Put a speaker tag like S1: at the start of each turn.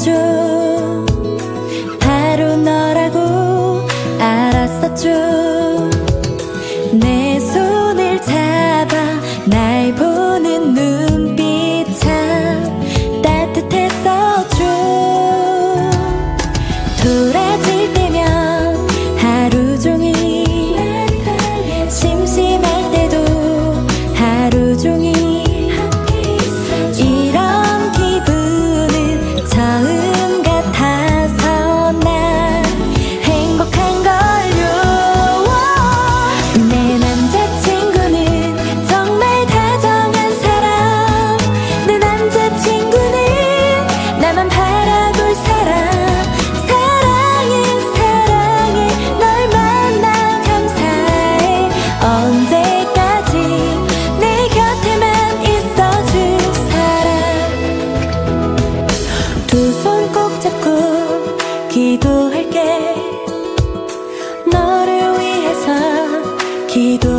S1: 줘 기도할게. 너를 위해서 기도